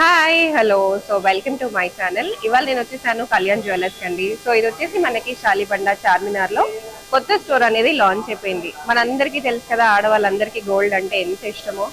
Hi hello so welcome to my channel ఇవాళ నేను వచ్చేసాను కళ్యాణ్ జ్యువెలర్స్ అండి. సో ఇది వచ్చేసి మనకి షాలిబండ చార్మినార్లో కొత్త స్టోర్ అనేది లాంచ్ అయిపోయింది. మనందరికీ తెలుసు కదా ఆడవాళ్ళందరికీ గోల్డ్ అంటే ఎంత ఇష్టమో.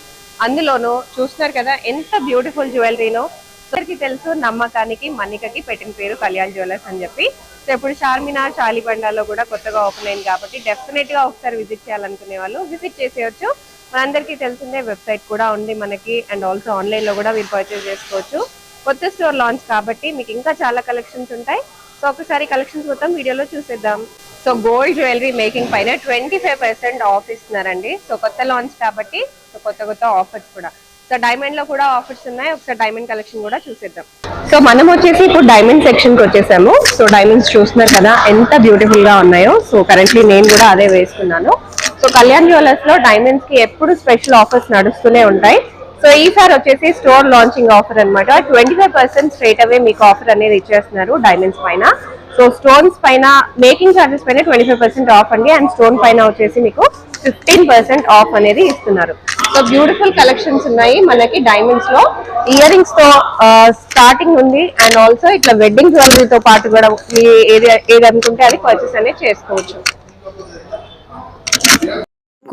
అందులోనూ చూస్తున్నారు కదా ఎంత బ్యూటిఫుల్ జ్యువెలరీనో అందరికీ తెలుసు నమ్మకానికి మన్నికకి పెట్టిన పేరు కళ్యాణ్ జ్యువెలర్స్ అని చెప్పి. సో ఇప్పుడు చార్మినార్ చాలిబండాలో కూడా కొత్తగా ఓపెన్ అయింది కాబట్టి డెఫినెట్గా ఒకసారి విజిట్ చేయాలనుకునే వాళ్ళు విజిట్ చేసేయచ్చు. మనందరికీ తెలిసిందే వెబ్సైట్ కూడా ఉంది మనకి అండ్ ఆల్సో ఆన్లైన్లో కూడా మీరు పర్చేస్ చేసుకోవచ్చు. కొత్త స్టోర్ లాంచ్ కాబట్టి మీకు ఇంకా చాలా కలెక్షన్స్ ఉంటాయి. సో ఒకసారి కలెక్షన్స్ మొత్తం వీడియోలో చూసేద్దాం. సో గోల్డ్ జ్యువెలరీ మేకింగ్ పైన ట్వంటీ ఫైవ్ పర్సెంట్ ఆఫ్ ఇస్తున్నారండి. సో కొత్త లాంచ్ కాబట్టి సో కొత్త కొత్త ఆఫర్స్ కూడా. సో డైమండ్లో కూడా ఆఫర్స్ ఉన్నాయి. ఒకసారి డైమండ్ కలెక్షన్ కూడా చూసేద్దాం. సో మనం వచ్చేసి ఇప్పుడు డైమండ్ సెక్షన్కి వచ్చేసాము. సో డైమండ్స్ చూస్తున్నారు కదా ఎంత బ్యూటిఫుల్గా ఉన్నాయో. సో కరెంట్లీ నేను కూడా అదే వేసుకున్నాను. సో కళ్యాణ్ జ్యువెలర్స్లో డైమండ్స్కి ఎప్పుడు స్పెషల్ ఆఫర్స్ నడుస్తూనే ఉంటాయి. సో ఈసారి వచ్చేసి స్టోర్ లాంచింగ్ ఆఫర్ అన్నమాట. Twenty five percent straight away మీకు ఆఫర్ అనేది ఇచ్చేస్తున్నారు డైమండ్స్ పైన. సో స్టోన్స్ పైన మేకింగ్ చార్జెస్ పైన ట్వంటీ ఫైవ్ పర్సెంట్ ఆఫ్ అండి. అండ్ స్టోన్ పైన వచ్చేసి మీకు ఫిఫ్టీన్ పర్సెంట్ ఆఫ్ అనేది ఇస్తున్నారు. సో బ్యూటిఫుల్ కలెక్షన్స్ ఉన్నాయి మనకి డైమండ్స్లో. ఇయర్ రింగ్స్తో స్టార్టింగ్ ఉంది. అండ్ ఆల్సో ఇట్లా వెడ్డింగ్ జ్యువెలరీతో పాటు కూడా మీ ఏది ఏది అనుకుంటే అది పర్చేస్ అనేది చేసుకోవచ్చు.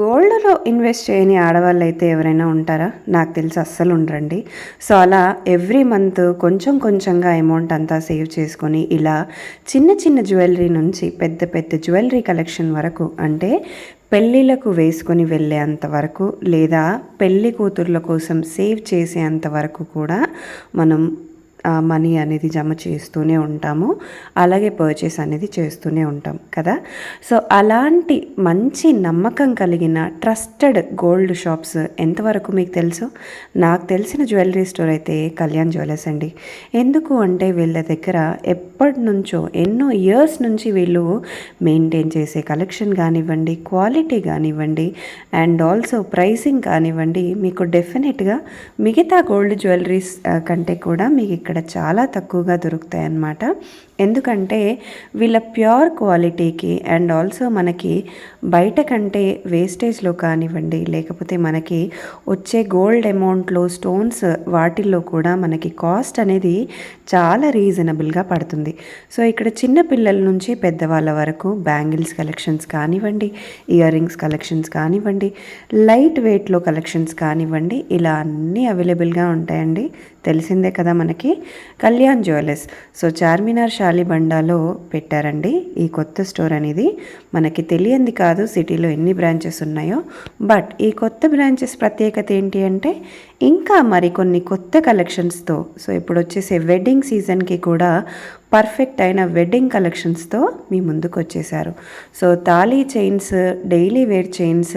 గోల్డ్లో ఇన్వెస్ట్ చేయని ఆడవాళ్ళు అయితే ఎవరైనా ఉంటారా? నాకు తెలిసి అస్సలు ఉండరండి. సో అలా ఎవ్రీ మంత్ కొంచెం కొంచెంగా అమౌంట్ అంతా సేవ్ చేసుకొని ఇలా చిన్న చిన్న జ్యువెలరీ నుంచి పెద్ద పెద్ద జ్యువెలరీ కలెక్షన్ వరకు అంటే పెళ్ళిళ్ళకు వేసుకొని వెళ్ళేంత వరకు లేదా పెళ్ళి కూతుర్ల కోసం సేవ్ చేసేంత వరకు కూడా మనం మనీ అనేది జమ చేస్తూనే ఉంటాము. అలాగే పర్చేస్ అనేది చేస్తూనే ఉంటాం కదా? సో అలాంటి మంచి నమ్మకం కలిగిన ట్రస్టెడ్ గోల్డ్ షాప్స్ ఎంతవరకు మీకు తెలుసు? నాకు తెలిసిన జ్యువెలరీ స్టోర్ అయితే కళ్యాణ్ జ్యువెలర్స్ అండి. ఎందుకు అంటే వీళ్ళ దగ్గర ఎప్పటి నుంచో ఎన్నో ఇయర్స్ నుంచి వీళ్ళు మెయింటైన్ చేసే కలెక్షన్ కానివ్వండి క్వాలిటీ కానివ్వండి అండ్ ఆల్సో ప్రైసింగ్ కానివ్వండి మీకు డెఫినెట్గా మిగతా గోల్డ్ జ్యువెలరీస్ కంటే కూడా మీకు ఇక్కడ ఇక్కడ చాలా తక్కువగా దొరుకుతాయి అన్నమాట ఎందుకంటే వీళ్ళ ప్యూర్ క్వాలిటీకి అండ్ ఆల్సో మనకి బయట కంటే వేస్టేజ్లో కానివ్వండి లేకపోతే మనకి వచ్చే గోల్డ్ అమౌంట్లో స్టోన్స్ వాటిల్లో కూడా మనకి కాస్ట్ అనేది చాలా రీజనబుల్గా పడుతుంది. సో ఇక్కడ చిన్న పిల్లల నుంచి పెద్దవాళ్ళ వరకు బ్యాంగిల్స్ కలెక్షన్స్ కానివ్వండి ఇయర్ రింగ్స్ కలెక్షన్స్ కానివ్వండి లైట్ వెయిట్లో కలెక్షన్స్ కానివ్వండి ఇలా అన్నీ అవైలబుల్గా ఉంటాయండి. తెలిసిందే కదా మనకి కళ్యాణ్ జ్యువెలర్స్. సో చార్మినార్ షాలిబండాలో పెట్టారండి. ఈ కొత్త స్టోర్ అనేది మనకి తెలియంది కాదు సిటీలో ఎన్ని బ్రాంచెస్ ఉన్నాయో. బట్ ఈ కొత్త బ్రాంచెస్ ప్రత్యేకత ఏంటి అంటే ఇంకా మరికొన్ని కొత్త కలెక్షన్స్తో సో ఇప్పుడు వచ్చేసే వెడ్డింగ్ సీజన్కి కూడా పర్ఫెక్ట్ అయిన వెడ్డింగ్ కలెక్షన్స్తో మీ ముందుకు వచ్చేసారు. సో తాళీ చైన్స్ డైలీ వేర్ చైన్స్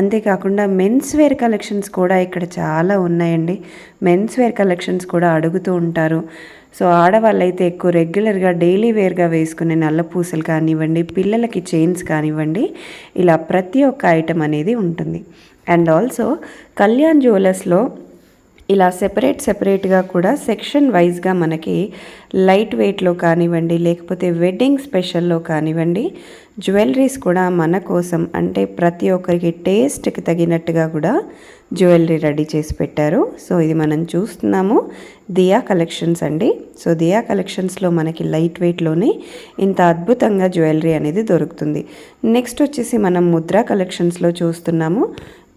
అంతేకాకుండా మెన్స్ వేర్ కలెక్షన్స్ కూడా ఇక్కడ చాలా ఉన్నాయండి. మెన్స్ వేర్ కలెక్షన్స్ కూడా అడుగుతూ ఉంటారు. సో ఆడవాళ్ళైతే ఎక్కువ రెగ్యులర్గా డైలీ వేర్గా వేసుకునే నల్ల పూసలు కానివ్వండి పిల్లలకి చైన్స్ కానివ్వండి ఇలా ప్రతి ఒక్క ఐటెం అనేది ఉంటుంది. అండ్ ఆల్సో కళ్యాణ్ జ్యువెలర్స్లో ఇలా సెపరేట్ సెపరేట్గా కూడా సెక్షన్ వైజ్గా మనకి లైట్ వెయిట్లో కానివ్వండి లేకపోతే వెడ్డింగ్ స్పెషల్లో కానివ్వండి జ్యువెలరీస్ కూడా మన కోసం అంటే ప్రతి ఒక్కరికి టేస్ట్కి తగినట్టుగా కూడా జ్యువెలరీ రెడీ చేసి పెట్టారు. సో ఇది మనం చూస్తున్నాము. దియా కలెక్షన్స్ అండి. సో దియా కలెక్షన్స్లో మనకి లైట్ వెయిట్లోనే ఇంత అద్భుతంగా జ్యువెలరీ అనేది దొరుకుతుంది. నెక్స్ట్ వచ్చేసి మనం ముద్రా కలెక్షన్స్లో చూస్తున్నాము.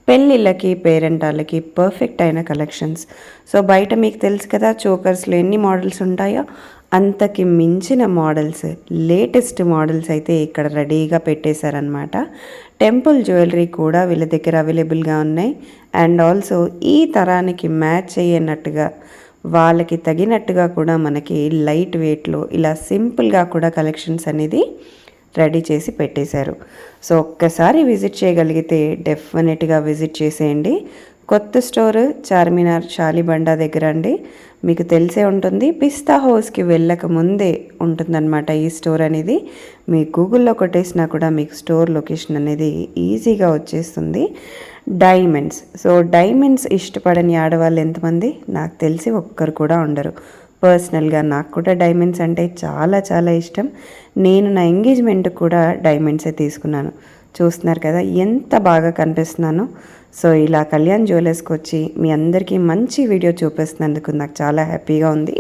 పెళ్ళిళ్ళకి పేరెంటాలకి పర్ఫెక్ట్ అయిన కలెక్షన్స్ సో బయట మీకు తెలుసు కదా చోకర్స్లో ఎన్ని మోడల్స్ ఉంటాయో? అంతకి మించిన మోడల్స్ లేటెస్ట్ మోడల్స్ అయితే ఇక్కడ రెడీగా పెట్టేశారనమాట టెంపుల్ జ్యువెలరీ కూడా వీళ్ళ దగ్గర అవైలబుల్గా ఉన్నాయి. అండ్ ఆల్సో ఈ తరానికి మ్యాచ్ అయ్యేనట్టుగా వాళ్ళకి తగినట్టుగా కూడా మనకి లైట్ వెయిట్లో ఇలా సింపుల్గా కూడా కలెక్షన్స్ అనేది రెడీ చేసి పెట్టేశారు. సో ఒక్కసారి విజిట్ చేయగలిగితే డెఫినెట్గా విజిట్ చేసేయండి. కొత్త స్టోర్ చార్మినార్ షాలిబండా దగ్గర అండి. మీకు తెలిసే ఉంటుంది పిస్తా హౌస్కి వెళ్ళక ముందే ఉంటుందన్నమాట ఈ స్టోర్ అనేది. మీ గూగుల్లో కొట్టేసినా కూడా మీకు స్టోర్ లొకేషన్ అనేది ఈజీగా వచ్చేస్తుంది. డైమండ్స్. సో డైమండ్స్ ఇష్టపడని ఆడవాళ్ళు ఎంతమంది? నాకు తెలిసి ఒక్కరు కూడా ఉండరు. పర్సనల్గా నాకు కూడా డైమండ్స్ అంటే చాలా చాలా ఇష్టం. నేను నా ఎంగేజ్మెంట్ కూడా డైమండ్సే తీసుకున్నాను. చూస్తున్నారు కదా ఎంత బాగా కనిపిస్తున్నాను. సో ఇలా కళ్యాణ్ జ్యువెలర్స్కి వచ్చి మీ అందరికీ మంచి వీడియో చూపిస్తున్నందుకు నాకు చాలా హ్యాపీగా ఉంది.